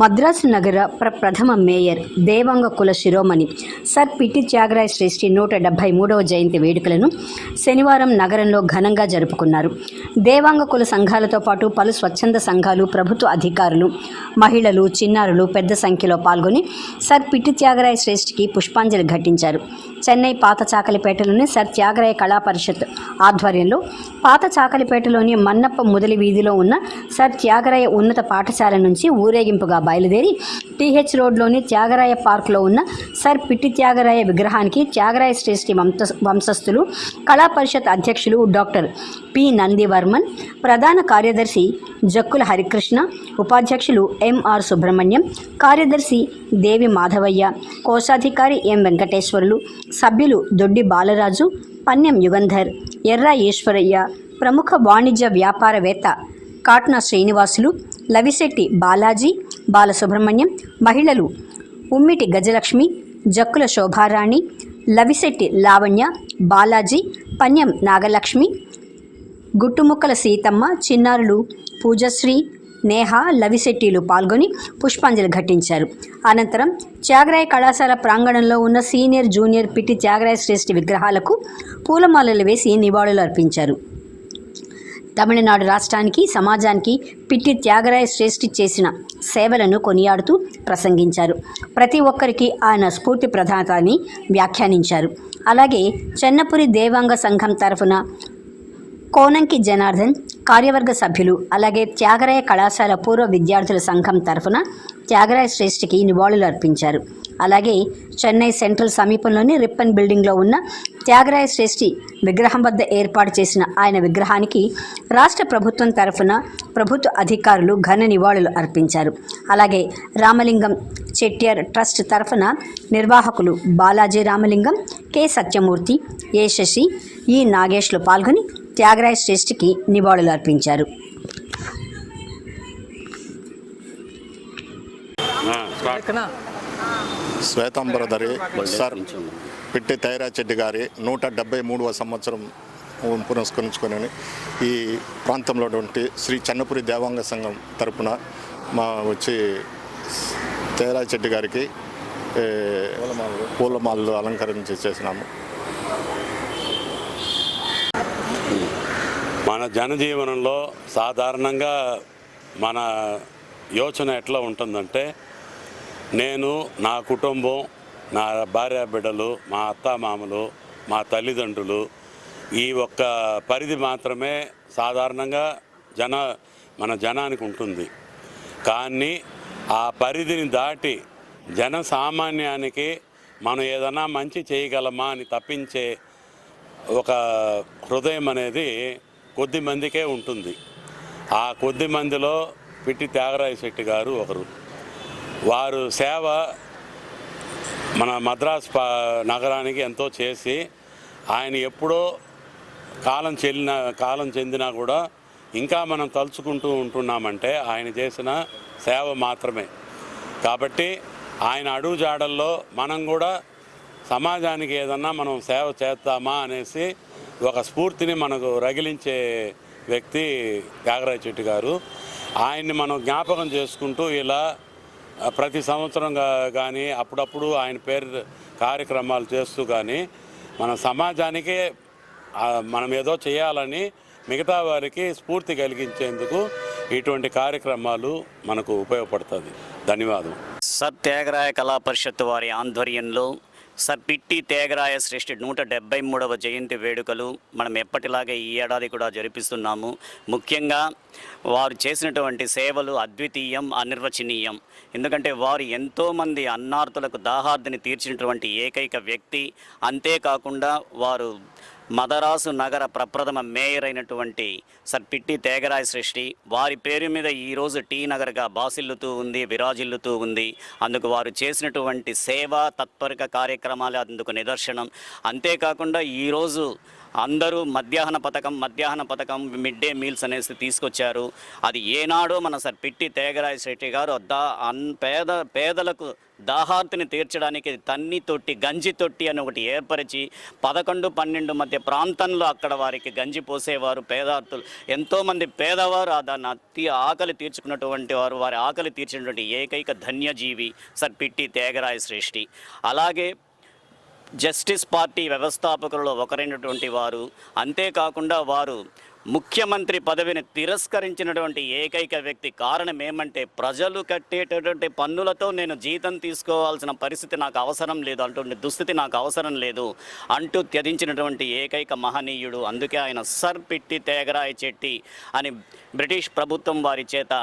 మద్రాసు నగర ప్ర ప్రథమ మేయర్ దేవాంగ కుల శిరోమణి సర్ పిట్టి త్యాగరాయ శ్రేష్ఠి నూట డెబ్బై మూడవ జయంతి వేడుకలను శనివారం నగరంలో ఘనంగా జరుపుకున్నారు. దేవాంగ కుల సంఘాలతో పాటు పలు స్వచ్ఛంద సంఘాలు ప్రభుత్వ అధికారులు మహిళలు చిన్నారులు పెద్ద సంఖ్యలో పాల్గొని సర్ పిట్టి త్యాగరాయ శ్రేష్ఠికి పుష్పాంజలి ఘటించారు. చెన్నై పాత చాకలిపేటలోని సర్ త్యాగరాయ కళా పరిషత్ ఆధ్వర్యంలో పాత చాకలిపేటలోని మన్నప్ప ముదలి వీధిలో ఉన్న సర్ త్యాగరాయ ఉన్నత పాఠశాల నుంచి ఊరేగింపుగా బయలుదేరి టీహెచ్ రోడ్లోని త్యాగరాయ పార్క్లో ఉన్న సర్ పిట్టి త్యాగరాయ విగ్రహానికి త్యాగరాయ శ్రేష్ఠి వంశ వంశస్థులు కళా పరిషత్ అధ్యక్షులు డాక్టర్ పి. నందివర్మన్ ప్రధాన కార్యదర్శి జక్కుల హరికృష్ణ ఉపాధ్యక్షులు ఎంఆర్ సుబ్రహ్మణ్యం కార్యదర్శి దేవి మాధవయ్య కోశాధికారి ఎం. వెంకటేశ్వరులు సభ్యులు దొడ్డి బాలరాజు పన్నెం యుగంధర్ ఎర్ర ఈశ్వరయ్య ప్రముఖ వాణిజ్య వ్యాపారవేత్త కాట్న శ్రీనివాసులు లవిశెట్టి బాలాజీ బాలసుబ్రహ్మణ్యం మహిళలు ఉమ్మిటి గజలక్ష్మి జక్కుల శోభారాణి లవిశెట్టి లావణ్య బాలాజీ పన్యం నాగలక్ష్మి గుట్టుముక్కల సీతమ్మ చిన్నారులు పూజశ్రీ నేహ లవిశెట్టిలు పాల్గొని పుష్పాంజలి ఘటించారు. అనంతరం త్యాగరాయ కళాశాల ప్రాంగణంలో ఉన్న senior junior PT Thyagaraya Shreshti విగ్రహాలకు పూలమాలలు వేసి నివాళులు అర్పించారు తమిళనాడు రాష్ట్రానికి సమాజానికి పిట్టి త్యాగరాయ శ్రేష్ఠి చేసిన సేవలను కొనియాడుతూ ప్రసంగించారు. ప్రతి ఒక్కరికి ఆయన స్ఫూర్తి ప్రధాత వ్యాఖ్యానించారు. అలాగే చెన్నపురి దేవాంగ సంఘం తరఫున కోనంకి జనార్దన్ కార్యవర్గ సభ్యులు అలాగే త్యాగరాయ కళాశాల పూర్వ విద్యార్థుల సంఘం తరఫున త్యాగరాయ శ్రేష్ఠికి నివాళులు అర్పించారు. అలాగే చెన్నై సెంట్రల్ సమీపంలోని రిప్పన్ బిల్డింగ్లో ఉన్న త్యాగరాయ శ్రేష్ఠి విగ్రహం వద్ద ఏర్పాటు చేసిన ఆయన విగ్రహానికి రాష్ట్ర ప్రభుత్వం తరఫున ప్రభుత్వ అధికారులు ఘన నివాళులు అర్పించారు. అలాగే రామలింగం చెట్టియర్ ట్రస్ట్ తరఫున నిర్వాహకులు Balaji Ramalingam K Sathyamurthy A Sasi E నాగేష్లు పాల్గొని త్యాగరాయ శ్రేష్ఠికి నివాళులు అర్పించారు. శ్వేతాంబరధరి సార్ పిట్టి తైరాచెడ్డి గారి నూట డెబ్బై మూడవ సంవత్సరం పురస్కరించుకొని ఈ ప్రాంతంలో శ్రీ చెన్నపురి దేవాంగ సంఘం తరపున మా వచ్చి తైరాచెడ్డి గారికి పూలమాలలు అలంకరించి చేసినాము. మన జనజీవనంలో సాధారణంగా మన యోచన ఎట్లా ఉంటుందంటే నేను నా కుటుంబం నా భార్య బిడ్డలు మా అత్తామామలు మా తల్లిదండ్రులు ఈ ఒక్క పరిధి మాత్రమే సాధారణంగా జన మన జనానికి ఉంటుంది. కానీ ఆ పరిధిని దాటి జన సామాన్యానికి మనం ఏదైనా మంచి చేయగలమా అని తప్పించే ఒక హృదయం అనేది కొద్ది మందికే ఉంటుంది. ఆ కొద్ది మందిలో పిట్టి త్యాగరాయ శెట్టి గారు ఒకరు. వారు సేవ మన మద్రాస్ నగరానికి ఎంతో చేసి ఆయన ఎప్పుడో కాలం చెల్లిన కాలం చెందినా కూడా ఇంకా మనం తలుచుకుంటూ ఉంటున్నామంటే ఆయన చేసిన సేవ మాత్రమే. కాబట్టి ఆయన అడుగుజాడల్లో మనం కూడా సమాజానికి ఏదన్నా మనం సేవ చేస్తామా అనేసి ఒక స్ఫూర్తిని మనకు రగిలించే వ్యక్తి త్యాగరాయ చెట్టు గారు. ఆయన్ని మనం జ్ఞాపకం చేసుకుంటూ ఇలా ప్రతి సంవత్సరం కానీ అప్పుడప్పుడు ఆయన పేరు కార్యక్రమాలు చేస్తూ కానీ మన సమాజానికి మనం ఏదో చేయాలని మిగతా వారికి స్ఫూర్తి కలిగించేందుకు ఇటువంటి కార్యక్రమాలు మనకు ఉపయోగపడుతుంది ధన్యవాదం సర్ కళా పరిషత్ వారి ఆధ్వర్యంలో సర్ పిట్టి తేగరాయ శ్రేష్ఠి నూట డెబ్బై మూడవ జయంతి వేడుకలు మనం ఎప్పటిలాగే ఈ ఏడాది కూడా జరిపిస్తున్నాము. ముఖ్యంగా వారు చేసినటువంటి సేవలు అద్వితీయం అనిర్వచనీయం. ఎందుకంటే వారు ఎంతోమంది అన్నార్థులకు దాహార్థిని తీర్చినటువంటి ఏకైక వ్యక్తి. అంతేకాకుండా వారు మదరాసు నగర ప్రప్రథమ మేయర్ అయినటువంటి సర్ పిట్టి తేగరాయ సృష్టి. వారి పేరు మీద ఈరోజు టీ నగర్గా బాసిల్లుతూ ఉంది విరాజిల్లుతూ ఉంది. అందుకు వారు చేసినటువంటి సేవా తత్పరక కార్యక్రమాలు అందుకు నిదర్శనం. అంతేకాకుండా ఈరోజు అందరూ మధ్యాహ్న పథకం మధ్యాహ్న పథకం మిడ్ డే మీల్స్ అనేసి తీసుకొచ్చారు. అది ఏనాడో మన సార్ పిట్టి తేగరాయ శెట్టి గారు దా అన్ పేద పేదలకు దాహార్తిని తీర్చడానికి తన్ని తొట్టి గంజి తొట్టి అని ఒకటి ఏర్పరిచి పదకొండు పన్నెండు మధ్య ప్రాంతంలో అక్కడ వారికి గంజి పోసేవారు పేదార్థులు ఎంతోమంది పేదవారు దాన్ని అతి ఆకలి తీర్చుకున్నటువంటి వారు వారి ఆకలి తీర్చినటువంటి ఏకైక ధన్యజీవి సర్ పిట్టి తేగరాయ శ్రేష్ఠి అలాగే జస్టిస్ పార్టీ వ్యవస్థాపకులలో ఒకరైనటువంటి వారు అంతేకాకుండా వారు ముఖ్యమంత్రి పదవిని తిరస్కరించినటువంటి ఏకైక వ్యక్తి కారణం ఏమంటే ప్రజలు కట్టేటటువంటి పన్నులతో నేను జీతం తీసుకోవాల్సిన పరిస్థితి నాకు అవసరం లేదు అటువంటి దుస్థితి నాకు అవసరం లేదు అంటూ త్యజించినటువంటి ఏకైక మహనీయుడు అందుకే ఆయన సర్ పిట్టి తేగరాయ చెట్టి అని బ్రిటిష్ ప్రభుత్వం వారి చేత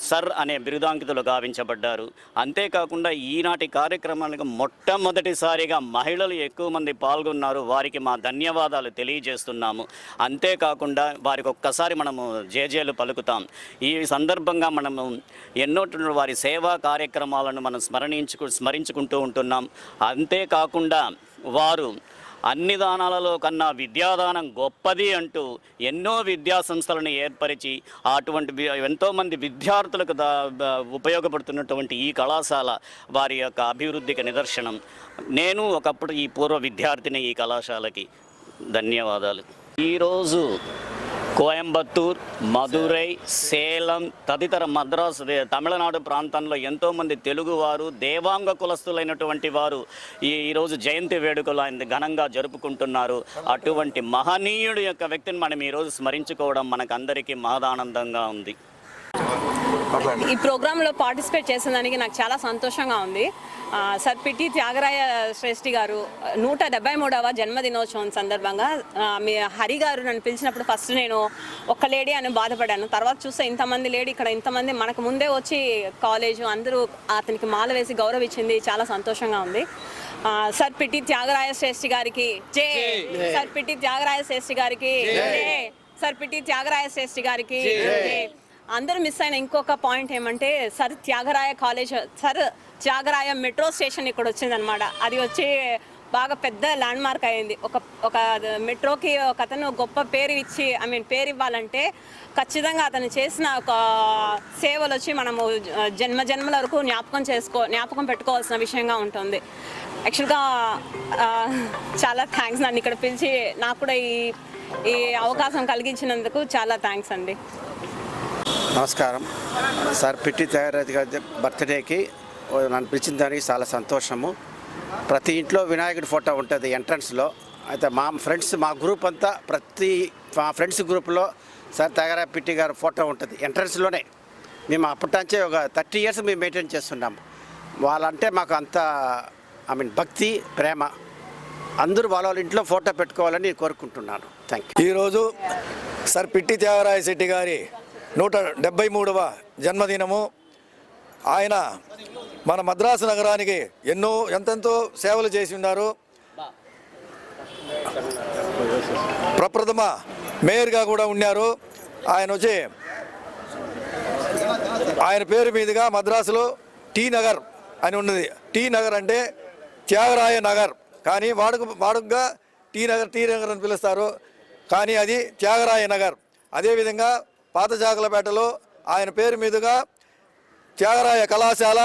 సర్ అనే బిరుదాంకితులు గావించబడ్డారు. అంతేకాకుండా ఈనాటి కార్యక్రమానికి మొట్టమొదటిసారిగా మహిళలు ఎక్కువ మంది పాల్గొన్నారు. వారికి మా ధన్యవాదాలు తెలియజేస్తున్నాము. అంతేకాకుండా వారికి ఒక్కసారి మనము జేజేలు పలుకుతాం. ఈ సందర్భంగా మనము ఎన్నో వారి సేవా కార్యక్రమాలను మనం స్మరణించుకు స్మరించుకుంటూ ఉంటున్నాం. అంతేకాకుండా వారు అన్ని దానాలలో కన్నా విద్యాదానం గొప్పది అంటూ ఎన్నో విద్యా సంస్థలను ఏర్పరిచి అటువంటి ఎంతోమంది విద్యార్థులకు దా ఉపయోగపడుతున్నటువంటి ఈ కళాశాల వారి యొక్క అభివృద్ధికి నిదర్శనం. నేను ఒకప్పుడు ఈ పూర్వ విద్యార్థిని ఈ కళాశాలకి. ధన్యవాదాలు. ఈరోజు కోయంబత్తూర్ మదురై సేలం తదితర మద్రాసు తమిళనాడు ప్రాంతంలో ఎంతోమంది తెలుగువారు దేవాంగ కులస్తులైనటువంటి వారు ఈ ఈరోజు జయంతి వేడుకలు ఆయన ఘనంగా జరుపుకుంటున్నారు. అటువంటి మహనీయుడు యొక్క వ్యక్తిని మనం ఈరోజు స్మరించుకోవడం మనకందరికీ మహదానందంగా ఉంది. ఈ ప్రోగ్రాంలో పార్టిసిపేట్ చేసేదానికి నాకు చాలా సంతోషంగా ఉంది. సర్ పిటి త్యాగరాయ శ్రేష్ఠి గారు నూట డెబ్బై మూడవ జన్మదినోత్సవం సందర్భంగా మీ హరి గారు నన్ను పిలిచినప్పుడు ఫస్ట్ నేను ఒక్క లేడీ అని బాధపడాను తర్వాత చూస్తే ఇంతమంది లేడీ ఇక్కడ ఇంతమంది మనకు ముందే వచ్చి కాలేజు అందరూ అతనికి మాల వేసి గౌరవించింది. చాలా సంతోషంగా ఉంది. సర్ పిటి త్యాగరాయ శ్రేష్ఠి గారికి జై. సర్ పిటి త్యాగరాయ శ్రేష్ఠి గారికి జై. సర్ పిటి త్యాగరాయ శ్రేష్ఠి గారికి జై. అందరూ మిస్ అయిన ఇంకొక పాయింట్ ఏమంటే sir Thyagaraya college sir Thyagaraya metro station ఇక్కడ వచ్చిందనమాట అది వచ్చి బాగా పెద్ద ల్యాండ్ మార్క్ అయింది. ఒక ఒక మెట్రోకి ఒక అతను గొప్ప పేరు ఇచ్చి ఐ మీన్ పేరు ఇవ్వాలంటే ఖచ్చితంగా అతను చేసిన ఒక సేవలు వచ్చి మనము జన్మ జన్మల వరకు జ్ఞాపకం చేసుకో జ్ఞాపకం పెట్టుకోవాల్సిన విషయంగా ఉంటుంది. యాక్చువల్గా చాలా థ్యాంక్స్ నన్ను ఇక్కడ పిలిచి నాకు కూడా ఈ ఈ అవకాశం కలిగించినందుకు చాలా థ్యాంక్స్ అండి. నమస్కారం. సార్ పిట్టి త్యాగరాజు గారి బర్త్డేకి నన్ను పిలిచిన దానికి చాలా సంతోషము. ప్రతి ఇంట్లో వినాయకుడి ఫోటో ఉంటుంది ఎంట్రన్స్లో. అయితే మా ఫ్రెండ్స్ మా గ్రూప్ అంతా ప్రతి మా ఫ్రెండ్స్ గ్రూప్లో సార్ త్యాగరాజ పిట్టి గారి ఫోటో ఉంటుంది ఎంట్రన్స్లోనే. మేము అప్పటించే ఒక థర్టీ ఇయర్స్ మేము మెయింటైన్ చేస్తున్నాం వాళ్ళంటే మాకు అంత ఐ మీన్ భక్తి ప్రేమ. అందరూ వాళ్ళ వాళ్ళ ఇంట్లో ఫోటో పెట్టుకోవాలని కోరుకుంటున్నాను. థ్యాంక్ యూ ఈరోజు సార్ పిట్టి త్యాగరాయ శెట్టి గారి నూట డెబ్బై మూడవ జన్మదినము. ఆయన మన మద్రాసు నగరానికి ఎన్నో ఎంతెంతో సేవలు చేసి ఉన్నారు. ప్రప్రథమ మేయర్గా కూడా ఉన్నారు. ఆయన వచ్చి ఆయన పేరు మీదుగా మద్రాసులో టీ నగర్ అని ఉన్నది. టీ నగర్ అంటే త్యాగరాయ నగర్. కానీ వాడుక వాడుకగా టీ నగర్ టీ నగర్ అని పిలుస్తారు. కానీ అది త్యాగరాయ నగర్. అదేవిధంగా పాత జాగలపేటలో ఆయన పేరు మీదుగా త్యాగరాయ కళాశాల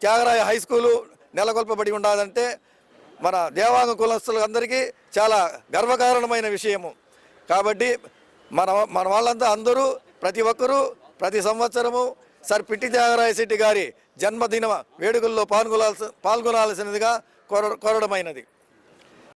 త్యాగరాయ హై స్కూలు నెలకొల్పబడి ఉండాలంటే మన దేవాంగ కులస్తులందరికీ చాలా గర్వకారణమైన విషయము. కాబట్టి మన మన వాళ్ళంతా అందరూ ప్రతి ఒక్కరూ ప్రతి సంవత్సరము సర్ పిట్టి త్యాగరాయ శెట్టి గారి జన్మదిన వేడుకల్లో పాల్గొనాల్సి పాల్గొనాల్సినదిగా కోర కోరడమైనది.